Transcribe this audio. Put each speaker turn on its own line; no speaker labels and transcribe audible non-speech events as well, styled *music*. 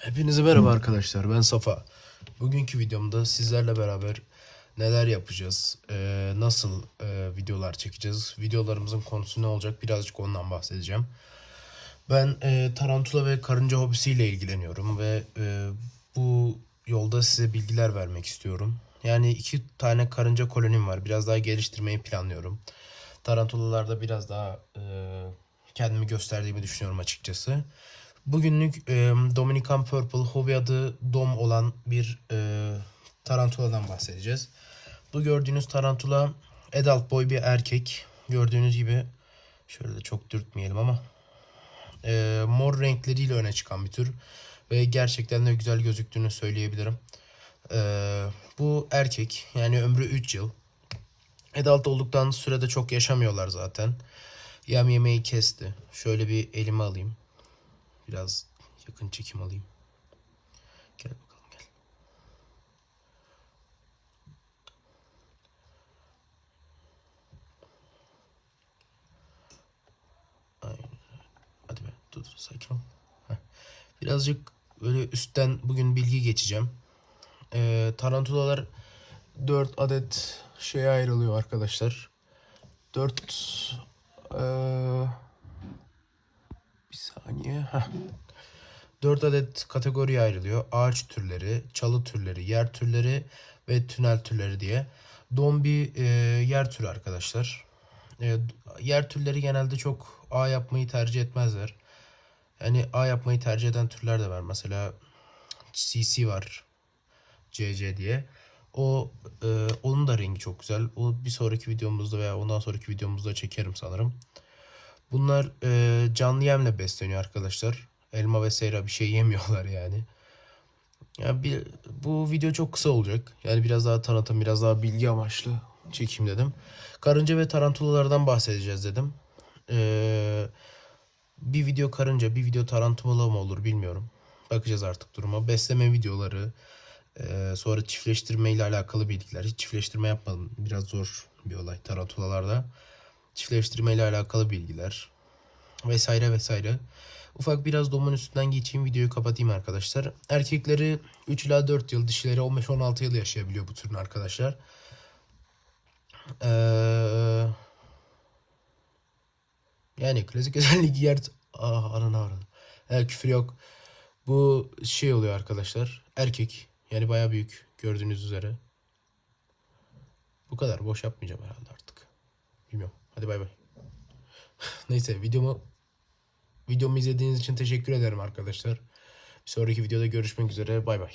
Hepinize merhaba arkadaşlar ben Safa. Bugünkü videomda sizlerle beraber neler yapacağız, e, nasıl e, videolar çekeceğiz, videolarımızın konusu ne olacak birazcık ondan bahsedeceğim. Ben e, tarantula ve karınca hobisiyle ilgileniyorum ve bu yolda size bilgiler vermek istiyorum. Yani iki tane karınca kolonim var biraz daha geliştirmeyi planlıyorum. Tarantulalarda biraz daha kendimi gösterdiğimi düşünüyorum açıkçası. Bugünlük e, Dominican Purple hobi adı Dom olan bir e, tarantuladan bahsedeceğiz. Bu gördüğünüz tarantula adult boy bir erkek. Gördüğünüz gibi şöyle de çok dürtmeyelim ama e, mor renkleriyle öne çıkan bir tür ve gerçekten de güzel gözüktüğünü söyleyebilirim. E, bu erkek yani ömrü 3 yıl. Adult olduktan sürede çok yaşamıyorlar zaten. Yem yemeği kesti. Şöyle bir elime alayım. Biraz yakın çekim alayım. Gel bakalım gel. Aynen. Hadi be dur sakin ol. Birazcık böyle üstten bugün bilgi geçeceğim. Ee, tarantulalar 4 adet şeye ayrılıyor arkadaşlar. 4 ee. Heh. 4 adet kategoriye ayrılıyor. Ağaç türleri, çalı türleri, yer türleri ve tünel türleri diye. Don bir e, yer türü arkadaşlar. E, yer türleri genelde çok A yapmayı tercih etmezler. Yani A yapmayı tercih eden türler de var. Mesela CC var. CC diye. O e, onun da rengi çok güzel. O bir sonraki videomuzda veya ondan sonraki videomuzda çekerim sanırım. Bunlar e, canlı yemle besleniyor arkadaşlar. Elma ve seyra bir şey yemiyorlar yani. Ya bir, bu video çok kısa olacak. Yani biraz daha tanıtım, biraz daha bilgi amaçlı çekeyim dedim. Karınca ve tarantulalardan bahsedeceğiz dedim. Ee, bir video karınca, bir video tarantula mı olur bilmiyorum. Bakacağız artık duruma. Besleme videoları, e, sonra çiftleştirme ile alakalı bilgiler. Hiç çiftleştirme yapmadım. Biraz zor bir olay tarantulalarda. Çiftleştirme ile alakalı bilgiler vesaire vesaire. Ufak biraz domun üstünden geçeyim videoyu kapatayım arkadaşlar. Erkekleri 3 ila 4 yıl, dişileri 15-16 yıl yaşayabiliyor bu türün arkadaşlar. Ee, yani klasik *laughs* özellik yer... Ah ananı aradı. Evet, küfür yok. Bu şey oluyor arkadaşlar. Erkek. Yani baya büyük gördüğünüz üzere. Bu kadar. Boş yapmayacağım herhalde artık. Bilmiyorum. Hadi bay bay. Neyse videomu videomu izlediğiniz için teşekkür ederim arkadaşlar. Bir sonraki videoda görüşmek üzere. Bay bay.